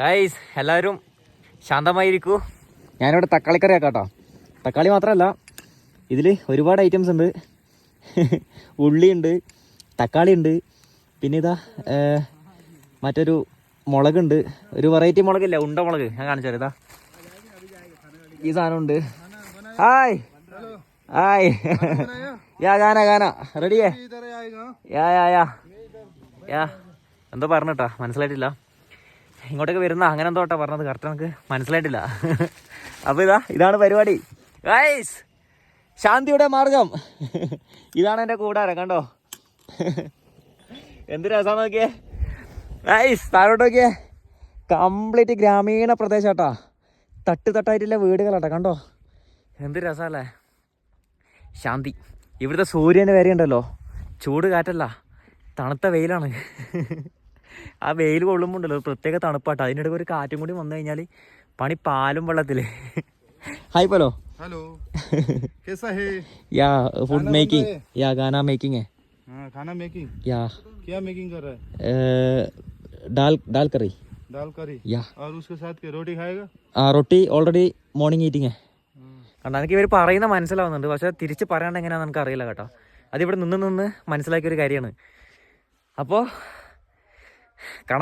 Guys എല്ലാവരും ശാന്തമായിരിക്കൂ. ഞാനിവിടെ തക്കാളിക്കറി ആക്കാട്ടോ കേട്ടോ. തക്കാളി മാത്രമല്ല ഇതിൽ ഒരുപാട് ഐറ്റംസ് ഉണ്ട്. ഉള്ളിയുണ്ട് തക്കാളി ഉണ്ട് പിന്നെ ഇതാ മറ്റൊരു മുളകുണ്ട്. ഒരു വെറൈറ്റി മുളകില്ല ഉണ്ട മുളക്. ഞാൻ കാണിച്ചു തരാം ഈ സാധനമുണ്ട്. ഹായ് ഹായ് യാ ഗാന ഗാന. റെഡിയേ യാ യാ യാ യാ എന്തോ പറഞ്ഞിട്ടാ മനസ്സിലായിട്ടില്ല. ഇങ്ങോട്ടേക്ക് വരുന്ന അങ്ങനെ എന്തോ കേട്ടോ പറഞ്ഞത്. കറക്റ്റ് നമുക്ക് മനസ്സിലായിട്ടില്ല. അപ്പോൾ ഇതാ ഇതാണ് പരിപാടി. ഗൈസ് ശാന്തിയുടെ മാർഗം. ഇതാണ് എന്റെ കൂടാരം കണ്ടോ? എന്ത് രസം നോക്കിയേ. ഗൈസ് താഴോട്ട് നോക്കിയേ. കംപ്ലീറ്റ് ഗ്രാമീണ പ്രദേശം കേട്ടോ തട്ട് തട്ടായിട്ടുള്ള വീടുകളാട്ടാ കണ്ടോ? എന്ത് രസമല്ലേ ശാന്തി ഇവിടുത്തെ സൂര്യന് വരെ ഉണ്ടല്ലോ ചൂട് കാറ്റല്ല തണുത്ത വെയിലാണ്. ആ വെയിൽ കൊള്ളുമ്പോൾ ഉണ്ടല്ലോ ഒരു പ്രത്യേക തണുപ്പാട്ടോ അതിനിടയ്ക്ക് ഒരു കാറ്റും കൂടി വന്നു കഴിഞ്ഞാൽ പണി പാലും വെള്ളത്തിൽ ഹായ് പോലോ हेलो कैसा है യാ ഫുഡ് गाना മേക്കിംഗ് बन रहा യാ ഗാന മേക്കിംഗ് हाँ खाना मेकिंग യാ क्या मेकिंग कर रहा है ഡാൽ ഡാൽ കറി दाल करी യാ और उसके साथ क्या रोटी खाएगा ആ റൊട്ടി ഓൾറെഡി മോർണിംഗ് ഈറ്റിംഗ് കണ്ട എനിക്ക് ഇവർ പറയുന്ന മനസ്സിലാവുന്നുണ്ട് പക്ഷെ തിരിച്ച് പറയാണ്ട് എങ്ങനെയാണെന്ന് നമുക്ക് അറിയില്ല കേട്ടോ അതിവിടെ നിന്ന് നിന്ന് മനസ്സിലാക്കിയ ഒരു കാര്യമാണ് അപ്പോൾ കാണാം.